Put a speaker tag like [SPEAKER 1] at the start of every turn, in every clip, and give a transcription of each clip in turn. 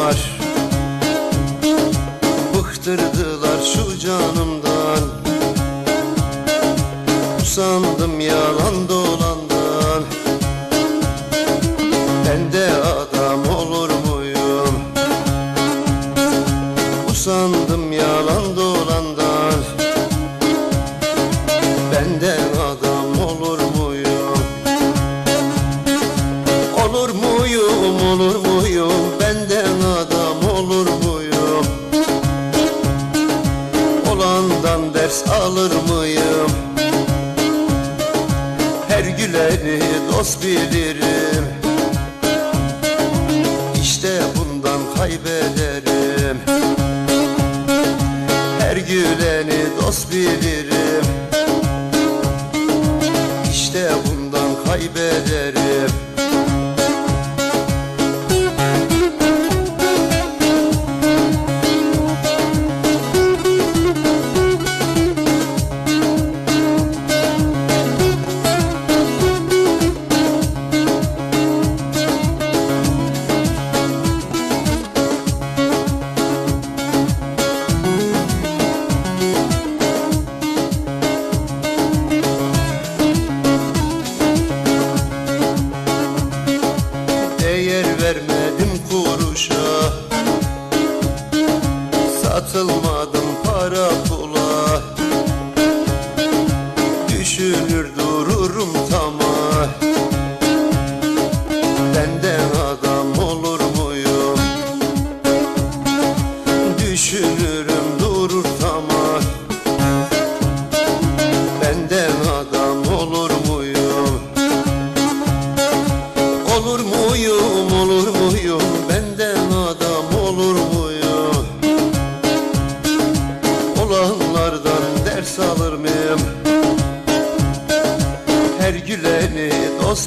[SPEAKER 1] canımlar Bıktırdılar şu canımdan. Usandım yalan dolandan. Ben de adam olur muyum? Usandım yalan dolandan. Ben de adam olur muyum? Olur muyum olur muyum? Ders alır mıyım? Her güleni dost bilirim. İşte bundan kaybederim. Her güleni dost bilirim. İşte bundan kaybederim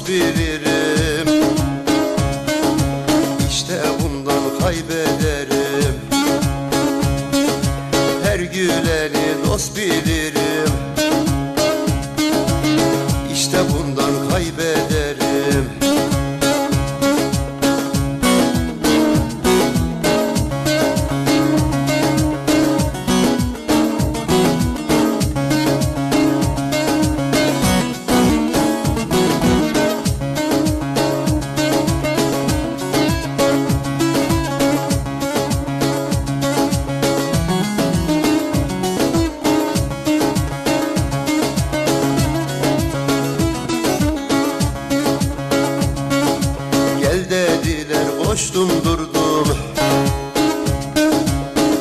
[SPEAKER 1] bilirim İşte bundan kaybederim. Her güleni dost bilirim. İşte bundan kaybederim koştum durdum.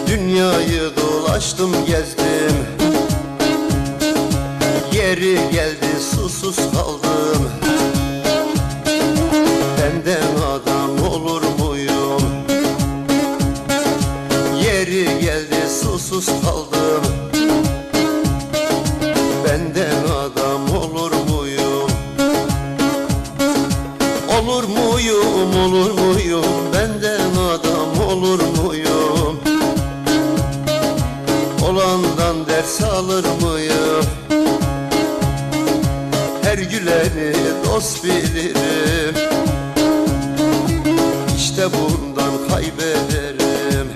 [SPEAKER 1] Dünyayı dolaştım gezdim. Yeri geldi susuz kaldım muyum, olur muyum? Benden adam olur muyum? Olandan ders alır mıyım? Her güleni dost bilirim İşte bundan kaybederim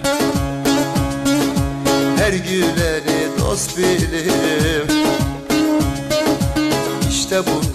[SPEAKER 1] Her güleni dost bilirim İşte bundan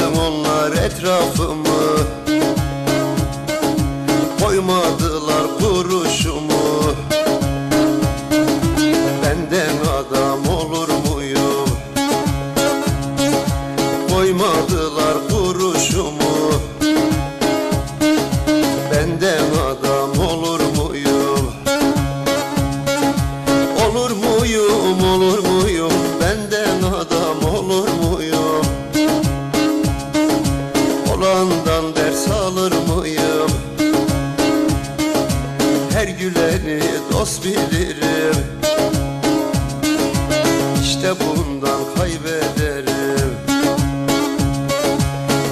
[SPEAKER 1] Sardım onlar etrafımı. Koymadılar kuruşumu. Benden adam olur muyum? Koymadılar kuruşumu İşte bundan kaybederim.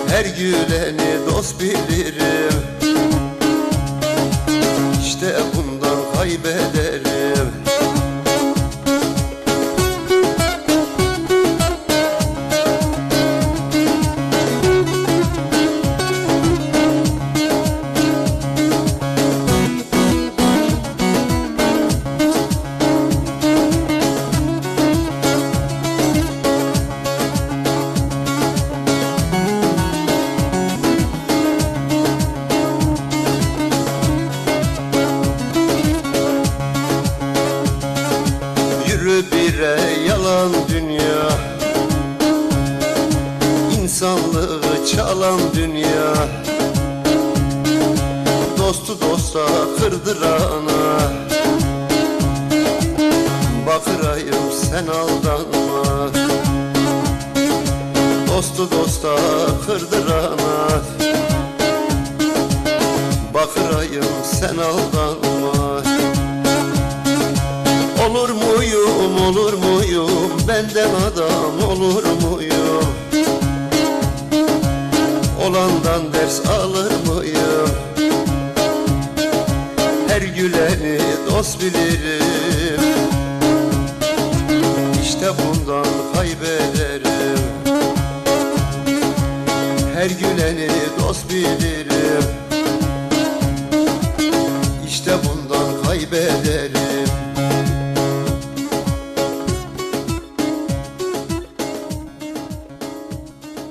[SPEAKER 1] Her güleni dost bilirim çalan dünya. Dostu dosta kırdırana Bakırayım sen aldanma. Dostu dosta kırdırana Bakırayım sen aldanma. Olur muyum, olur muyum? Benden adam olur muyum? Olandan ders alır mıyım? Her güleni dost bilirim. İşte bundan kaybederim. Her güleni dost bilirim. İşte bundan kaybederim